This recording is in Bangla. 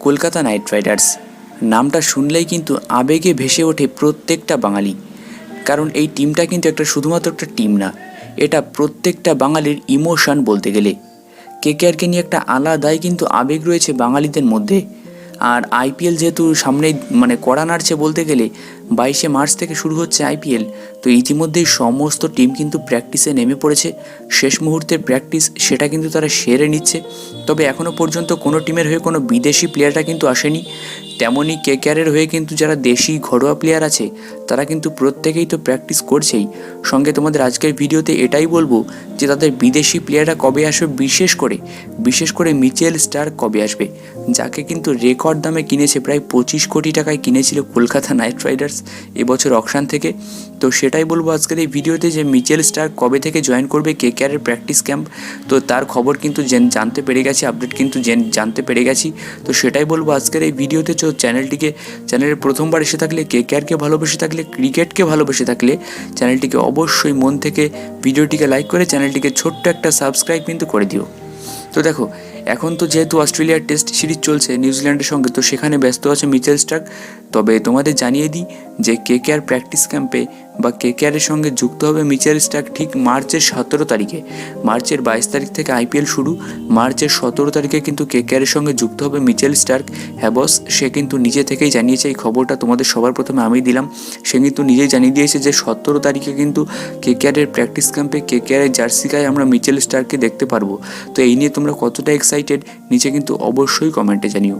Kolkata night Riders. নামটা শুনলেই কিন্তু আবেগে ভেসে ওঠে প্রত্যেকটা বাঙালি। কারণ এই টিমটা কিন্তু একটা শুধুমাত্র একটা টিম না, এটা প্রত্যেকটা বাঙালির ইমোশন বলতে গেলে। কেকেআরকে নিয়ে একটা আলাদাই কিন্তু আবেগ রয়েছে বাঙালিদের মধ্যে। আর আইপিএল যেহেতু সামনেই মানে কড়া নাড়ছে বলতে গেলে, বাইশে মার্চ থেকে শুরু হচ্ছে আইপিএল তো ইতিমধ্যেই সমস্ত টিম কিন্তু প্র্যাকটিসে নেমে পড়েছে। শেষ মুহূর্তের প্র্যাকটিস সেটা কিন্তু তারা সেরে নিচ্ছে। তবে এখনও পর্যন্ত কোনো টিমের হয়ে কোনো বিদেশি প্লেয়ারটা কিন্তু আসেনি। তেমনই কেকেআরের হয়ে কিন্তু যারা দেশি ঘরোয়া প্লেয়ার আছে, তারা কিন্তু প্রত্যেকেই তো প্র্যাকটিস করছেই। সঙ্গে তোমাদের আজকের ভিডিওতে এটাই বলব যে তাদের বিদেশি প্লেয়াররা কবে আসবে বিশেষ করে বিশেষ করে মিচেল স্টার কবে আসবে, যাকে কিন্তু রেকর্ড দামে কিনেছে প্রায় পঁচিশ কোটি টাকায় কিনেছিল কলকাতা নাইট রাইডার্স এবছর অকশান থেকে। তো সেটাই বলব আজকের এই ভিডিওতে যে মিচেল স্টার কবে থেকে জয়েন করবে কে কেকেআরের প্র্যাকটিস ক্যাম্প তো তার খবর কিন্তু জেন- জানতে পেরে গেছি আপডেট কিন্তু জেন- জানতে পেরে গেছি। তো সেটাই বলব আজকের এই ভিডিওতে চো চ্যানেলটিকে চ্যানেলের প্রথমবার এসে থাকলে, কে কেয়ারকে ভালোবেসে থাকলে, ক্রিকেটকে ভালোবেসে থাকলে, চ্যানেলটিকে অবশ্যই মন থেকে ভিডিওটিকে লাইক করে চ্যানেলটিকে ছোট্ট একটা সাবস্ক্রাইব কিন্তু করে দিও। তো দেখো, এখন তো যেহেতু অস্ট্রেলিয়ার টেস্ট সিরিজ চলছে, নিউজিল্যান্ডের সঙ্গে তো সেখানে ব্যস্ত আছে মিচেল স্টার্ক। তবে তোমাদের জানিয়ে দিই যে কে কেয়ার প্র্যাকটিস ক্যাম্পে বা কেকেআরের সঙ্গে যুক্ত হবে মিচেল স্টার্ক ঠিক মার্চের সতেরো তারিখে। মার্চের বাইশ তারিখ থেকে আইপিএল শুরু। মার্চের সতেরো তারিখে কিন্তু কেকেআরের সঙ্গে যুক্ত হবে মিচেল স্টার্ক। হ্যাঁ বস, সে কিন্তু নিজে থেকেই জানিয়েছে, এই খবরটা তোমাদের সবার প্রথমে আমি দিলাম। সে কিন্তু নিজেই জানিয়ে দিয়েছে যে সতেরো তারিখে কিন্তু কেকেআরের প্র্যাকটিস ক্যাম্পে কেকেআরের জার্সি গায়ে আমরা মিচেল স্টারকে দেখতে পারব। তো এই নিয়ে তোমরা কতটা এক্সাইটেড, নিচে কিন্তু অবশ্যই কমেন্টে জানিও।